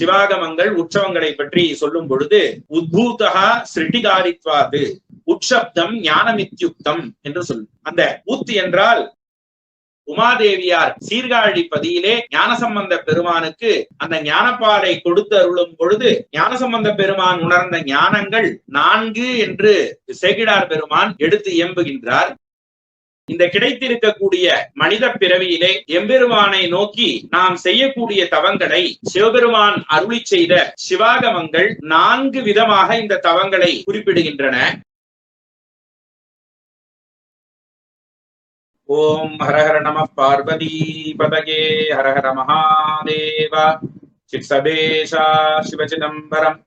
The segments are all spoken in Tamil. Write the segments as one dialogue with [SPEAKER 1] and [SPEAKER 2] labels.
[SPEAKER 1] சிவாகமங்கள் உற்சவங்களை பற்றி சொல்லும் பொழுது உத்பூதகா சிருட்டிகாரித்வாது உட்சப்தம் ஞானமித்யுக்தம் என்று சொல்லும் அந்த ஊத்து என்றால் உமாதேவியார் சீர்காழி பதியிலே ஞானசம்பந்த பெருமானுக்கு அந்த ஞானப்பாலை கொடுத்து அருளும் பொழுது ஞானசம்பந்த பெருமான் உணர்ந்த ஞானங்கள் நான்கு என்று சேகிடார் பெருமான் எடுத்து இயம்புகின்றார். இந்த கிடைத்திருக்கக்கூடிய மனித பிறவியிலே எம்பெருமானை நோக்கி நாம் செய்யக்கூடிய தவங்களை சிவபெருமான் அருளி செய்த சிவாகமங்கள் நான்கு விதமாக இந்த தவங்களை குறிப்பிடுகின்றன. ஓம் ஹரஹர நம பார்வதி பதகே ஹரஹர மகாதேவ. சிக்ஸபேஷா சிவசிதம்பரம்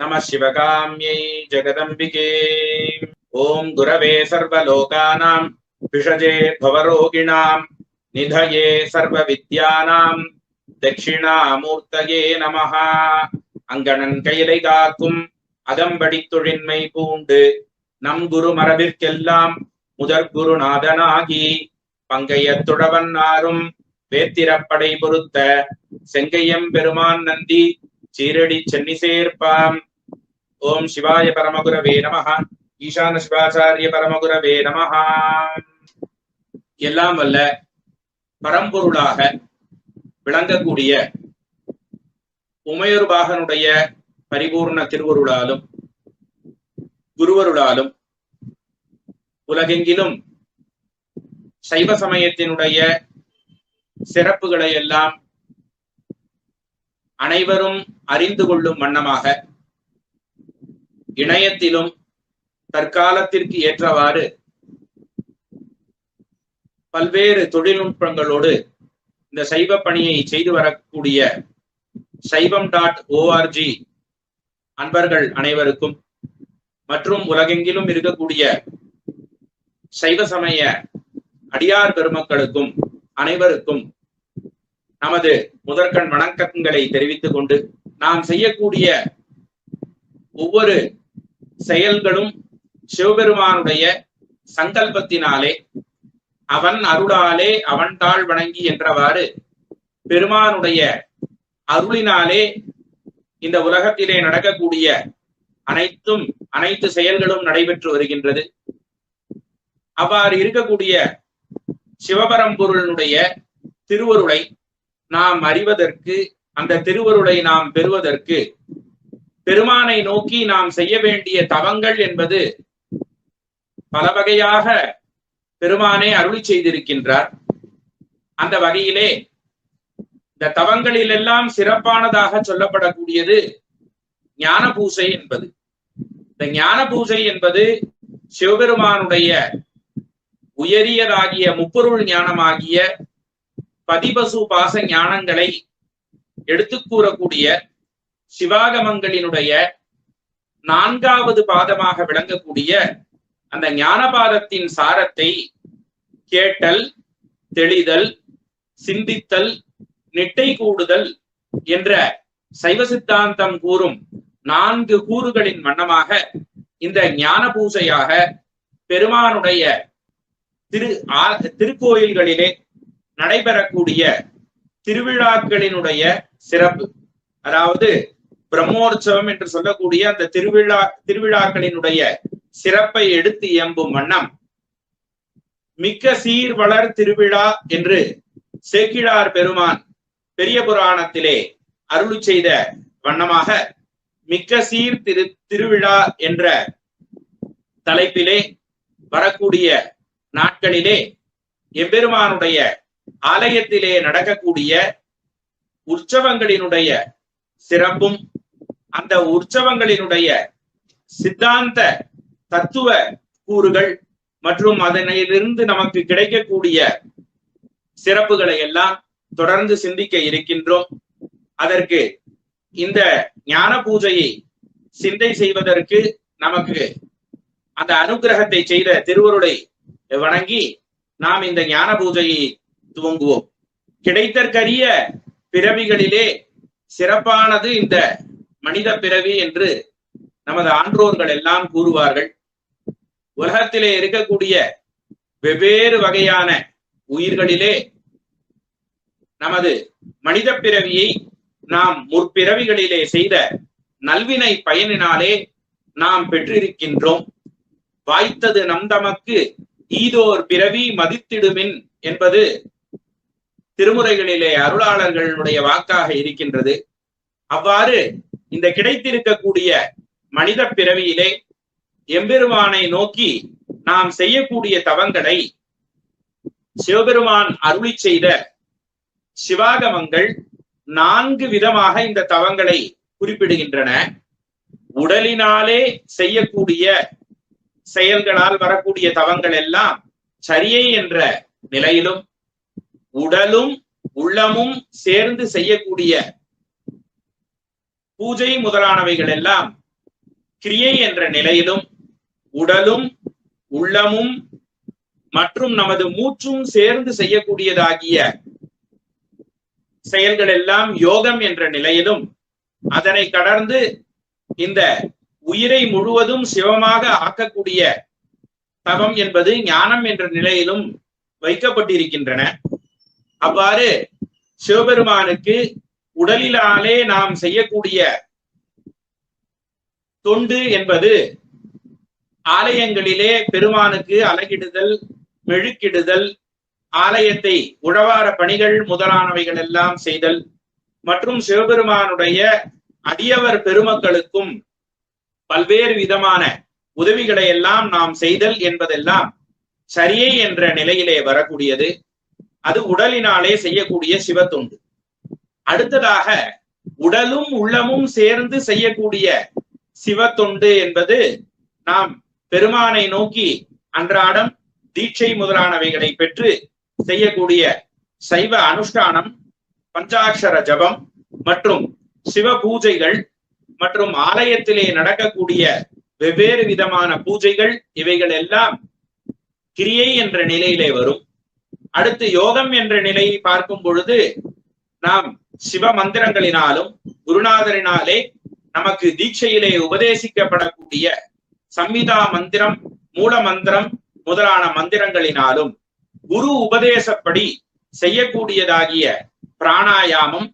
[SPEAKER 1] நம சிவகாமியை ஜெகதம்பிகே. ஓம் குரவே சர்வலோகானாம் விஷஜே பவரோகிணாம் நிதயே சர்வ வித்யானாம் தட்சிணாமூர்த்தகே நமஹ அங்கணன் கையிலை காக்கும் அகம்படி தொழின்மை பூண்டு நம் குரு மரபிற்கெல்லாம் முதற் குருநாதனாகி பங்கைய ஆறும் வேத்திரப்படை பொருத்த செங்கையம் பெருமான் நந்தி சீரடி சென்னி சேர்ப்பாம் ஓம் சிவாய பரமகுரவே நமஹா। ஈசான சிவாச்சாரிய பரமகுரவே நமஹா। எல்லாம் வல்ல பரம்பொருளாக விளங்கக்கூடிய உமையொருபாகனுடைய பரிபூர்ண திருவருளாலும் குருவருளாலும் உலகெங்கிலும் சைவ சமயத்தினுடைய சிறப்புகளை எல்லாம் அனைவரும் அறிந்து கொள்ளும் வண்ணமாக இணையத்திலும் தற்காலத்திற்கு ஏற்றவாறு பல்வேறு தொழில்நுட்பங்களோடு இந்த சைவ பணியை செய்து வரக்கூடிய சைவம் டாட் ஓஆர்ஜி அன்பர்கள் அனைவருக்கும் மற்றும் உலகெங்கிலும் இருக்கக்கூடிய சைவ சமய அடியார் பெருமக்களுக்கும் அனைவருக்கும் நமது முதற்கண் வணக்கங்களை தெரிவித்துக் கொண்டு நாம் செய்யக்கூடிய ஒவ்வொரு செயல்களும் சிவபெருமானுடைய சங்கல்பத்தினாலே அவன் அருளாலே அவன் தாழ் வணங்கி என்றவாறு. பெருமானுடைய அருளினாலே இந்த உலகத்திலே நடக்கக்கூடிய அனைத்தும் அனைத்து செயல்களும் நடைபெற்று வருகின்றது. அவ்வாறு இருக்கக்கூடிய சிவபரம்பொருளினுடைய திருவருளை நாம் அறிவதற்கு அந்த திருவருளை நாம் பெறுவதற்கு பெருமானை நோக்கி நாம் செய்ய வேண்டிய தவங்கள் என்பது பல வகையாக பெருமானே அருளி செய்திருக்கின்றார். அந்த வகையிலே இந்த தவங்களில் எல்லாம் சிறப்பானதாக சொல்லப்படக்கூடியது ஞான பூசை என்பது. இந்த ஞான பூசை என்பது சிவபெருமானுடைய உயரியதாகிய முப்பொருள் ஞானமாகிய பதிபசு பாச ஞானங்களை எடுத்து கூறக்கூடிய சிவாகமங்களினுடைய நான்காவது பாதமாக விளங்கக்கூடிய அந்த ஞானபாதத்தின் சாரத்தை கேட்டல் தெளிதல் சிந்தித்தல் நிட்டை கூடுதல் என்ற சைவ சித்தாந்தம் கூறும் நான்கு கூறுகளின் வண்ணமாக இந்த ஞான பூசையாக பெருமானுடைய திரு திருக்கோயில்களிலே நடைபெறக்கூடிய திருவிழாக்களினுடைய சிறப்பு. அதாவது பிரம்மோற்சவம் என்று சொல்லக்கூடிய அந்த திருவிழா திருவிழாக்களினுடைய சிறப்பை எடுத்து இயம்பும் வண்ணம். மிக்க சீர் வளர் திருவிழா என்று சேக்கிழார் பெருமான் பெரிய புராணத்திலே அருளி செய்த வண்ணமாக மிக்க சீர் திரு திருவிழா என்ற தலைப்பிலே வரக்கூடிய நாட்களிலே எம்பெருமானுடைய ஆலயத்திலே நடக்கக்கூடிய உற்சவங்களினுடைய சிறப்பும் அந்த உற்சவங்களினுடைய சித்தாந்த தத்துவ கூறுகள் மற்றும் அதனிலிருந்து நமக்கு கிடைக்கக்கூடிய சிறப்புகளை எல்லாம் தொடர்ந்து சிந்திக்க இருக்கின்றோம். அதற்கு இந்த ஞான பூஜையை சிந்தை செய்வதற்கு நமக்கு அந்த அனுகிரகத்தை செய்த திருவருளை வணங்கி நாம் இந்த ஞான பூஜையை துவங்குவோம். கிடைத்தற்கரிய பிறவிகளிலே சிறப்பானது இந்த மனித பிறவி என்று நமது ஆன்றோர்கள் எல்லாம் கூறுவார்கள். உலகத்திலே இருக்கக்கூடிய வெவ்வேறு வகையான உயிர்களிலே நமது மனித பிறவியை நாம் முற்பிறவிகளிலே செய்த நல்வினை பயனினாலே நாம் பெற்றிருக்கின்றோம். வாய்த்தது நம் தமக்கு ஈதோர் பிறவி மதித்திடுமின் என்பது திருமுறைகளிலே அருளாளர்களுடைய வாக்காக இருக்கின்றது. அவ்வாறு இந்த கிடைத்திருக்கக்கூடிய மனித பிறவியிலே எம்பெருமானை நோக்கி நாம் செய்யக்கூடிய தவங்களை சிவபெருமான் அருளி செய்த சிவாகமங்கள் நான்கு விதமாக இந்த தவங்களை குறிப்பிடுகின்றன. உடலினாலே செய்யக்கூடிய செயல்களால் வரக்கூடிய தவங்கள் எல்லாம் சரியை என்ற நிலையிலும் உடலும் உள்ளமும் சேர்ந்து செய்யக்கூடிய பூஜை முதலானவைகள் எல்லாம் கிரியை என்ற நிலையிலும் உடலும் உள்ளமும் மற்றும் நமது மூச்சும் சேர்ந்து செய்யக்கூடியதாகிய செயல்கள் எல்லாம் யோகம் என்ற நிலையிலும் அதனை கடந்து இந்த உயிரை முழுவதும் சிவமாக ஆக்கக்கூடிய தவம் என்பது ஞானம் என்ற நிலையிலும் வைக்கப்பட்டிருக்கின்றன. அவ்வாறு சிவபெருமானுக்கு உடலிலாலே நாம் செய்யக்கூடிய தொண்டு என்பது ஆலயங்களிலே பெருமானுக்கு அலகிடுதல் மெழுக்கிடுதல் ஆலயத்தை உழவார பணிகள் முதலானவைகள் எல்லாம் செய்தல் மற்றும் சிவபெருமானுடைய அடியவர் பெருமக்களுக்கும் பல்வேறு விதமான உதவிகளை எல்லாம் நாம் செய்தல் என்பதெல்லாம் சரியை என்ற நிலையிலே வரக்கூடியது. அது உடலினாலே செய்யக்கூடிய சிவத்தொண்டு. அடுத்ததாக உடலும் உள்ளமும் சேர்ந்து செய்யக்கூடிய சிவத்தொண்டு என்பது நாம் பெருமானை நோக்கி அன்றாடம் தீட்சை முதலானவைகளை பெற்று செய்யக்கூடிய சைவ அனுஷ்டானம் பஞ்சாட்சர ஜபம் மற்றும் சிவ பூஜைகள் மற்றும் ஆலயத்திலே நடக்கக்கூடிய வெவ்வேறு விதமான பூஜைகள் இவைகள் எல்லாம் கிரியை என்ற நிலையிலே வரும். அடுத்து யோகம் என்ற நிலையை பார்க்கும் பொழுது நாம் சிவ மந்திரங்களினாலும் குருநாதரினாலே நமக்கு தீட்சையிலே உபதேசிக்கப்படக்கூடிய சம்மிதா மந்திரம் மூல மந்திரம் முதலான மந்திரங்களினாலும் குரு உபதேசப்படி செய்யக்கூடியதாகிய பிராணாயாமம்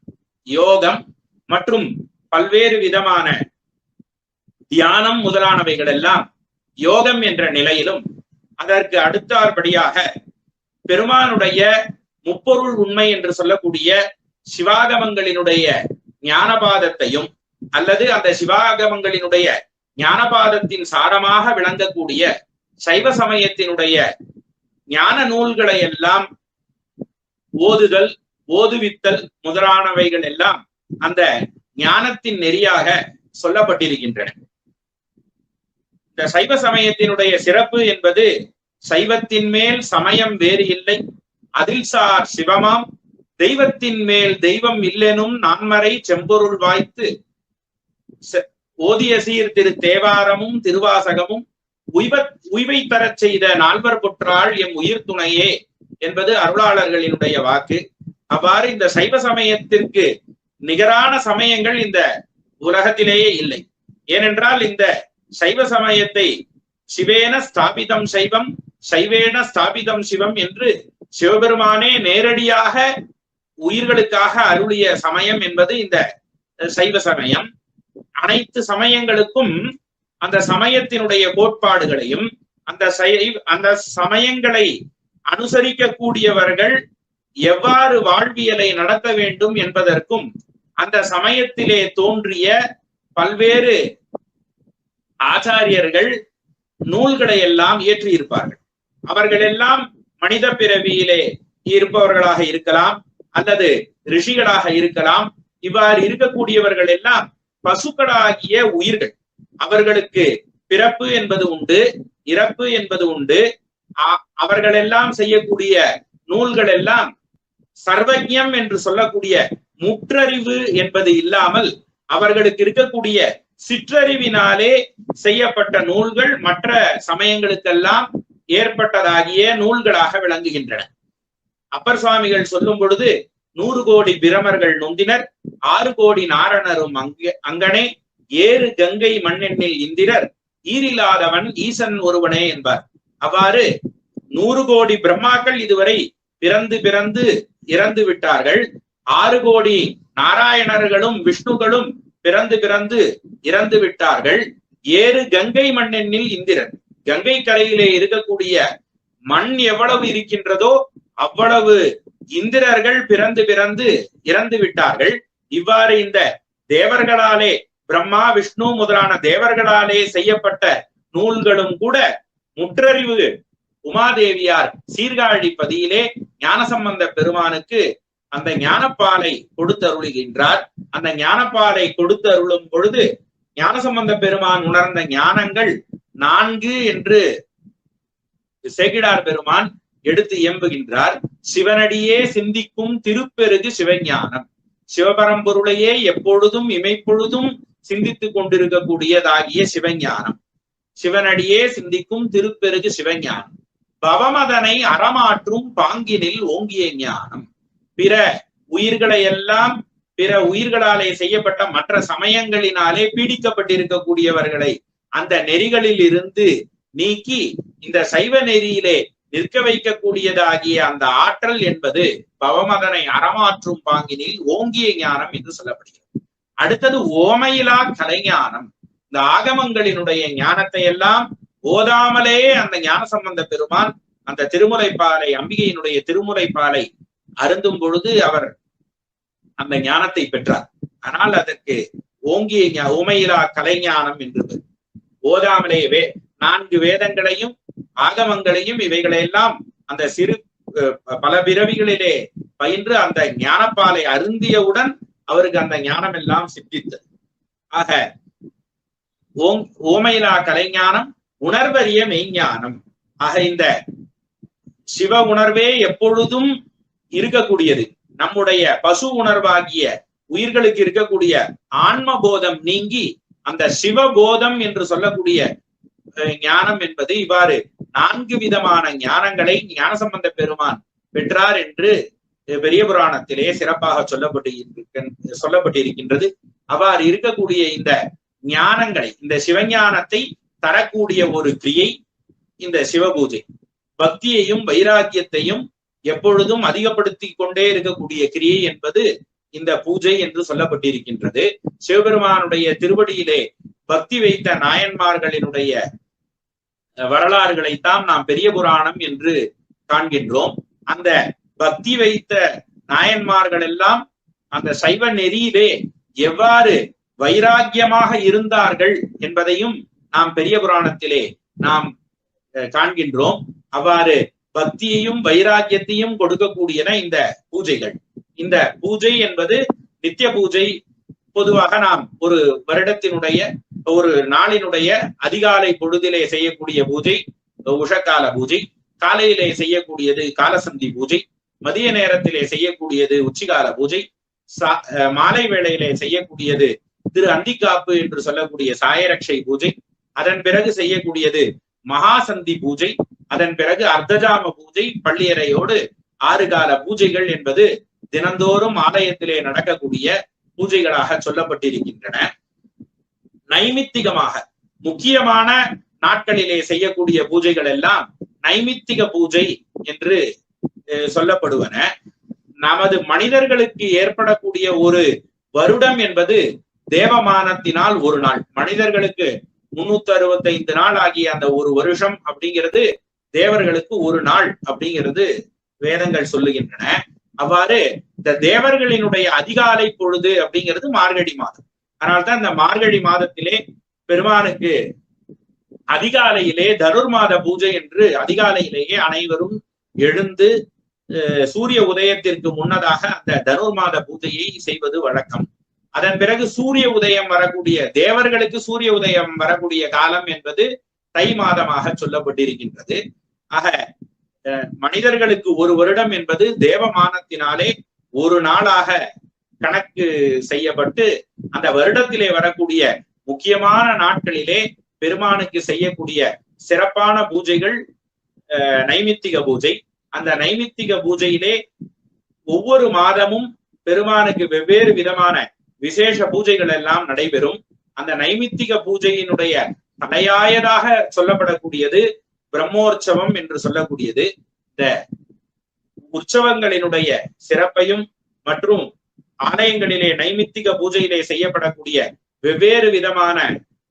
[SPEAKER 1] யோகம் மற்றும் பல்வேறு விதமான தியானம் முதலானவைகள் எல்லாம் யோகம் என்ற நிலையிலும் அதற்கு அடுத்தாற்படியாக பெருமானுடைய முப்பொருள் உண்மை என்று சொல்லக்கூடிய சிவாகமங்களினுடைய ஞானபாதத்தையும் அல்லது அந்த சிவாகமங்களினுடைய ஞானபாதத்தின் சாரமாக விளங்கக்கூடிய சைவ சமயத்தினுடைய ஞான நூல்களை எல்லாம் ஓதுதல் ஓதுவித்தல் முதலானவைகள் எல்லாம் அந்த ஞானத்தின் நெறியாக சொல்லப்பட்டிருக்கின்றன. இந்த சைவ சமயத்தினுடைய சிறப்பு என்பது சைவத்தின் மேல் சமயம் வேறு இல்லை. அதில் சார் சிவமாம். தெய்வத்தின் மேல் தெய்வம் இல்லெனும் நான்மறை செம்பொருள் வாய்த்து ஓதிய சீர் திரு தேவாரமும் திருவாசகமும் உய்வத் உய்வை தரச் செய்த நால்வர் புற்றாள் எம் உயிர் துணையே என்பது அருளாளர்களினுடைய வாக்கு. அவ்வாறு இந்த சைவ சமயத்திற்கு நிகரான சமயங்கள் இந்த உலகத்திலேயே இல்லை. ஏனென்றால் இந்த சைவ சமயத்தை சிவேன ஸ்தாபிதம் சைவம் சைவேன ஸ்தாபிதம் சிவம் என்று சிவபெருமானே நேரடியாக உயிர்களுக்காக அருளிய சமயம் என்பது இந்த சைவ சமயம். அனைத்து சமயங்களுக்கும் அந்த சமயத்தினுடைய கோட்பாடுகளையும் அந்த அந்த சமயங்களை அனுசரிக்கக்கூடியவர்கள் எவ்வாறு வாழ்வியலை நடத்த வேண்டும் என்பதற்கும் அந்த சமயத்திலே தோன்றிய பல்வேறு ஆச்சாரியர்கள் நூல்களை எல்லாம் இயற்றியிருப்பார்கள் அவர்கள் எல்லாம் மனித பிறவியிலே இருப்பவர்களாக இருக்கலாம் அல்லது ரிஷிகளாக இருக்கலாம். இவ்வாறு இருக்கக்கூடியவர்கள் எல்லாம் பசுக்களாகிய உயிர்கள். அவர்களுக்கு பிறப்பு என்பது உண்டு இறப்பு என்பது உண்டு. அவர்கள் எல்லாம் செய்யக்கூடிய நூல்கள் எல்லாம் சர்வஜம் என்று சொல்லக்கூடிய முற்றறிவு என்பது இல்லாமல் அவர்களுக்கு இருக்கக்கூடிய சிற்றறிவினாலே செய்யப்பட்ட நூல்கள் மற்ற சமயங்களுக்கெல்லாம் ஏற்பட்டதாகிய நூல்களாக விளங்குகின்றன. அப்பர் சுவாமிகள் சொல்லும் பொழுது நூறு கோடி பிரமர்கள் நொந்தினர். ஆறு கோடி நாரணரும் அங்க அங்கனே ஏறு கங்கை மண்ணெண்ணில் இந்திரர் ஈரில்லாதவன் ஈசன் ஒருவனே என்பார். அவ்வாறு நூறு கோடி பிரம்மாக்கள் இதுவரை பிறந்து பிறந்து இறந்து விட்டார்கள். ஆறு கோடி நாராயணர்களும் விஷ்ணுகளும் பிறந்து பிறந்து இறந்து விட்டார்கள். ஏறு கங்கை மண்ணெண்ணில் இந்திரன். கங்கை கரையிலே இருக்கக்கூடிய மண் எவ்வளவு இருக்கின்றதோ அவ்வளவு இந்திரர்கள் பிறந்து பிறந்து இறந்து விட்டார்கள். இவ்வாறு இந்த தேவர்களாலே பிரம்மா விஷ்ணு முதலான தேவர்களாலே செய்யப்பட்ட நூல்களும் கூட முற்றறிவு உமாதேவியார் சீர்காழி பதியிலே ஞானசம்பந்த பெருமானுக்கு அந்த ஞானப்பாலை கொடுத்தருளுகின்றார். அந்த ஞானப்பாலை கொடுத்தருளும் பொழுது ஞானசம்பந்த பெருமான் உணர்ந்த ஞானங்கள் நான்கு என்று சேகிடார் பெருமான் எடுத்து இயம்புகின்றார். சிவனடியே சிந்திக்கும் திருப்பெருகு சிவஞானம். சிவபரம்பொருளையே எப்பொழுதும் இமைப்பொழுதும் சிந்தித்துக் கொண்டிருக்கக்கூடியதாகிய சிவஞானம். சிவனடியே சிந்திக்கும் திருப்பெருகு சிவஞானம். பவமதனை அறமாற்றும் பாங்கினில் ஓங்கிய ஞானம். பிற உயிர்களை எல்லாம் பிற உயிர்களாலே செய்யப்பட்ட மற்ற சமயங்களினாலே பீடிக்கப்பட்டிருக்கக்கூடியவர்களை அந்த நெறிகளில் இருந்து நீக்கி இந்த சைவ நெறியிலே நிற்க வைக்கக்கூடியதாகிய அந்த ஆற்றல் என்பது பவமதனை அறமாற்றும் பாங்கினில் ஓங்கிய ஞானம் என்று சொல்லப்படுகிறது. அடுத்தது ஓமையிலா கலைஞானம். இந்த ஆகமங்களினுடைய ஞானத்தை எல்லாம் ஓதாமலே அந்த ஞான சம்பந்த பெருமான் அந்த திருமுறைப்பாலை அம்பிகையினுடைய திருமுறைப்பாலை அருந்தும் பொழுது அவர் அந்த ஞானத்தை பெற்றார். ஆனால் அதற்கு ஓங்கிய ஓமையிலா உமையிலா கலைஞானம் என்று ஓதாமலே வே நான்கு வேதங்களையும் ஆகமங்களையும் இவைகளையெல்லாம் அந்த சிறு பல பிறவிகளிலே பயின்று அந்த ஞானப்பாலை அருந்தியவுடன் அவருக்கு அந்த ஞானம் எல்லாம் சித்தித்தது ஆக ஓம் ஓமையிலா கலைஞானம் உணர்வறிய மெய்ஞானம். ஆக இந்த சிவ உணர்வே எப்பொழுதும் இருக்கக்கூடியது. நம்முடைய பசு உணர்வாகிய உயிர்களுக்கு இருக்கக்கூடிய ஆன்ம போதம் நீங்கி அந்த சிவ போதம் என்று சொல்லக்கூடிய ஞானம் என்பது இவ்வாறு நான்கு விதமான ஞானங்களை ஞானசம்பந்த பெருமான் பெற்றார் என்று பெரிய புராணத்திலே சிறப்பாக சொல்லப்பட்டு சொல்லப்பட்டிருக்கின்றது. அவ்வாறு இருக்கக்கூடிய இந்த ஞானங்களை இந்த சிவஞானத்தை தரக்கூடிய ஒரு கிரியை இந்த சிவபூஜை. பக்தியையும் வைராக்கியத்தையும் எப்பொழுதும் அதிகப்படுத்தி கொண்டே இருக்கக்கூடிய கிரியை என்பது இந்த பூஜை என்று சொல்லப்பட்டிருக்கின்றது. சிவபெருமானுடைய திருவடியிலே பக்தி வைத்த நாயன்மார்களினுடைய வரலாறுகளைத்தான் நாம் பெரிய புராணம் என்று காண்கின்றோம். அந்த பக்தி வைத்த நாயன்மார்கள் எல்லாம் அந்த சைவ நெறியிலே எவ்வாறு வைராக்கியமாக இருந்தார்கள் என்பதையும் நாம் பெரிய புராணத்திலே நாம் அஹ், காண்கின்றோம். அவ்வாறு பக்தியையும் வைராக்கியத்தையும் கொடுக்கக்கூடியன இந்த பூஜைகள். இந்த பூஜை என்பது நித்திய பூஜை. பொதுவாக நாம் ஒரு வருடத்தினுடைய ஒரு நாளினுடைய அதிகாலை பொழுதிலே செய்யக்கூடிய பூஜை உஷக்கால பூஜை காலையிலே செய்யக்கூடியது காலசந்தி பூஜை மதிய நேரத்திலே செய்யக்கூடியது உச்சிகால பூஜை சா- அஹ் மாலை வேளையிலே செய்யக்கூடியது திரு அந்திக்காப்பு என்று சொல்லக்கூடிய சாயரக்ஷை பூஜை அதன் பிறகு செய்யக்கூடியது மகாசந்தி பூஜை அதன் பிறகு அர்த்தஜாம பூஜை பள்ளியறையோடு ஆறு கால பூஜைகள் என்பது தினந்தோறும் ஆலயத்திலே நடக்கக்கூடிய பூஜைகளாக சொல்லப்பட்டிருக்கின்றன. நைமித்திகமாக முக்கியமான நாட்களிலே செய்யக்கூடிய பூஜைகள் எல்லாம் நைமித்திக பூஜை என்று சொல்லப்படுவன. நமது மனிதர்களுக்கு ஏற்படக்கூடிய ஒரு வருடம் என்பது தேவமானத்தினால் ஒரு நாள். மனிதர்களுக்கு முன்னூத்தி அறுபத்தைந்து நாள் ஆகிய அந்த ஒரு வருஷம் அப்படிங்கிறது தேவர்களுக்கு ஒரு நாள் அப்படிங்கிறது வேதங்கள் சொல்லுகின்றன. அவ்வாறு இந்த தேவர்களினுடைய அதிகாலை பொழுது அப்படிங்கிறது மார்கழி மாதம். அதனால்தான் இந்த மார்கழி மாதத்திலே பெருமானுக்கு அதிகாலையிலே தனுர்மாத பூஜை என்று அதிகாலையிலேயே அனைவரும் எழுந்து அஹ், சூரிய உதயத்திற்கு முன்னதாக அந்த தனுர்மாத பூஜையை செய்வது வழக்கம். அதன் பிறகு சூரிய உதயம் வரக்கூடிய தேவர்களுக்கு சூரிய உதயம் வரக்கூடிய காலம் என்பது தை மாதமாக சொல்லப்பட்டிருக்கின்றது. ஆக அஹ், மனிதர்களுக்கு ஒரு வருடம் என்பது தேவமானத்தினாலே ஒரு நாளாக கணக்கு செய்யப்பட்டு அந்த வருடத்திலே வரக்கூடிய முக்கியமான நாட்களிலே பெருமானுக்கு செய்யக்கூடிய சிறப்பான பூஜைகள் அஹ், நைமித்திக பூஜை. அந்த நைமித்திக பூஜையிலே ஒவ்வொரு மாதமும் பெருமானுக்கு வெவ்வேறு விதமான விசேஷ பூஜைகள் எல்லாம் நடைபெறும். அந்த நைமித்திக பூஜையினுடைய தலையாயதாக சொல்லப்படக்கூடியது பிரம்மோற்சவம் என்று சொல்லக்கூடியது. இந்த உற்சவங்களினுடைய சிறப்பையும் மற்றும் ஆலயங்களிலே நைமித்திக பூஜையிலே செய்யப்படக்கூடிய வெவ்வேறு விதமான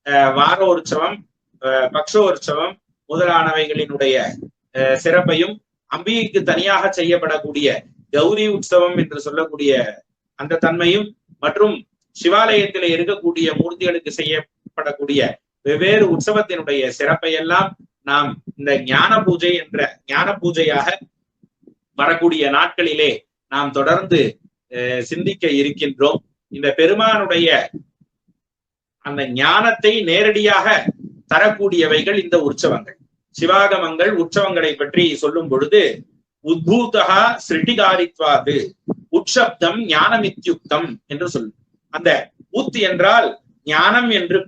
[SPEAKER 1] அஹ், வார உற்சவம் அஹ், பக்ஷோற்சவம் முதலானவைகளினுடைய அஹ், சிறப்பையும் அம்பிகைக்கு தனியாக செய்யப்படக்கூடிய கௌரி உற்சவம் என்று சொல்லக்கூடிய அந்த தன்மையும் மற்றும் சிவாலயத்திலே இருக்கக்கூடிய மூர்த்திகளுக்கு செய்யப்படக்கூடிய வெவ்வேறு உற்சவத்தினுடைய சிறப்பை எல்லாம் நாம் இந்த ஞான பூஜை என்ற ஞான பூஜையாக வரக்கூடிய நாட்களிலே நாம் தொடர்ந்து சிந்திக்க இருக்கின்றோம். இந்த பெருமானுடைய அந்த ஞானத்தை நேரடியாக தரக்கூடியவைகள் இந்த உற்சவங்கள். சிவாகமங்கள் உற்சவங்களை பற்றி சொல்லும் பொழுது உத்பூதகா சிருட்டிகாரித்வாது உட்சப்தம் ஞானமித்யுக்தம் என்று சொல்லும் அந்த உத் என்றால் ஞானம் என்று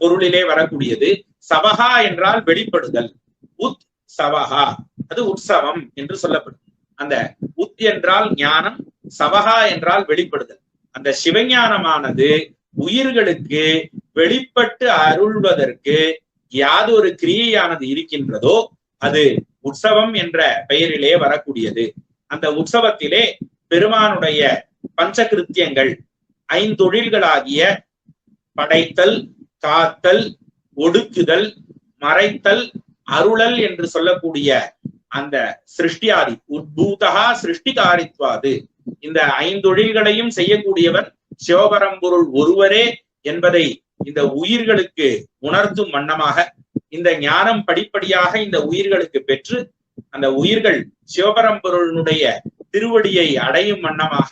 [SPEAKER 1] பொருளிலே வரக்கூடியது. சவஹா என்றால் வெளிப்படுதல். உத் சவஹா அது உற்சவம் என்று சொல்லப்படும். அந்த உத் என்றால் ஞானம் சவகா என்றால் வெளிப்படுதல். அந்த சிவஞானமானது உயிர்களுக்கு வெளிப்பட்டு அருள்வதற்கு யாதொரு கிரியையானது இருக்கின்றதோ அது உற்சவம் என்ற பெயரிலே வரக்கூடியது. அந்த உற்சவத்திலே பெருமானுடைய பஞ்சகிருத்தியங்கள் ஐந்தொழில்களாகிய படைத்தல் காத்தல் ஒடுக்குதல் மறைத்தல் அருளல் என்று சொல்லக்கூடிய அந்த சிருஷ்டியாதி உத்பூதகா சிருஷ்டிகாரித்வாது. இந்த ஐந்தொழில்களையும் செய்யக்கூடியவன் சிவபரம்பொருள் ஒருவரே என்பதை இந்த உயிர்களுக்கு உணர்த்தும் வண்ணமாக இந்த ஞானம் படிப்படியாக இந்த உயிர்களுக்கு பெற்று அந்த உயிர்கள் சிவபரம்பொருளினுடைய திருவடியை அடையும் வண்ணமாக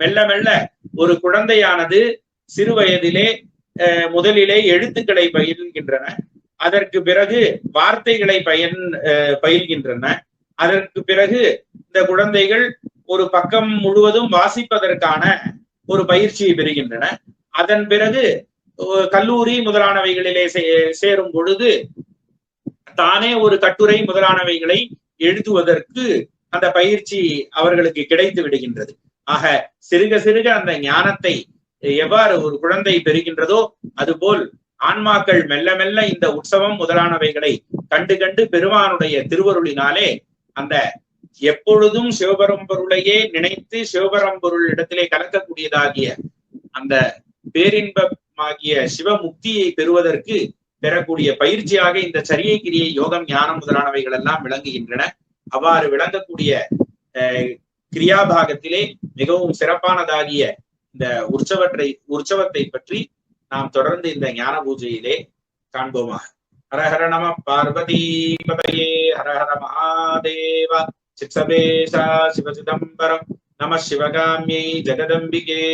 [SPEAKER 1] மெல்ல மெல்ல ஒரு குழந்தையானது சிறு வயதிலே அஹ், முதலிலே எழுத்துக்களை பயில்கின்றன. அதற்கு பிறகு வார்த்தைகளை பயன் அஹ், பயில்கின்றன. அதற்கு பிறகு இந்த குழந்தைகள் ஒரு பக்கம் முழுவதும் வாசிப்பதற்கான ஒரு பயிற்சியை பெறுகின்றன. அதன் பிறகு கல்லூரி முதலானவைகளிலே சே- சேரும் பொழுது தானே ஒரு கட்டுரை முதலானவைகளை எழுதுவதற்கு அந்த பயிற்சி அவர்களுக்கு கிடைத்து விடுகின்றது. ஆக சிறுக சிறுக அந்த ஞானத்தை எவ்வாறு ஒரு குழந்தை பெறுகின்றதோ அதுபோல் ஆன்மாக்கள் மெல்ல மெல்ல இந்த உற்சவம் முதலானவைகளை கண்டு கண்டு பெருமானுடைய திருவருளினாலே அந்த எப்பொழுதும் சிவபரம்பொருளையே நினைத்து சிவபரம்பொருள் இடத்திலே கலக்கக்கூடியதாகிய அந்த பேரின்பமாகிய சிவமுக்தியை பெறுவதற்கு பெறக்கூடிய பயிற்சியாக இந்த சரியை கிரியை யோகம் ஞானம் முதலானவைகள் எல்லாம் விளங்குகின்றன. அவ்வாறு விளங்கக்கூடிய அஹ், கிரியாபாகத்திலே மிகவும் சிறப்பானதாகிய இந்த உற்சவத்தை உற்சவத்தை பற்றி நாம் தொடர்ந்து இந்த ஞான பூஜையிலே காண்போமாக. ஹரஹர நம பார்வதி பதையே ஹரஹர மகாதேவ சித்சபேஷா சிவசிதம்பரம் நம சிவகாமியை ஜெகதம்பிகே.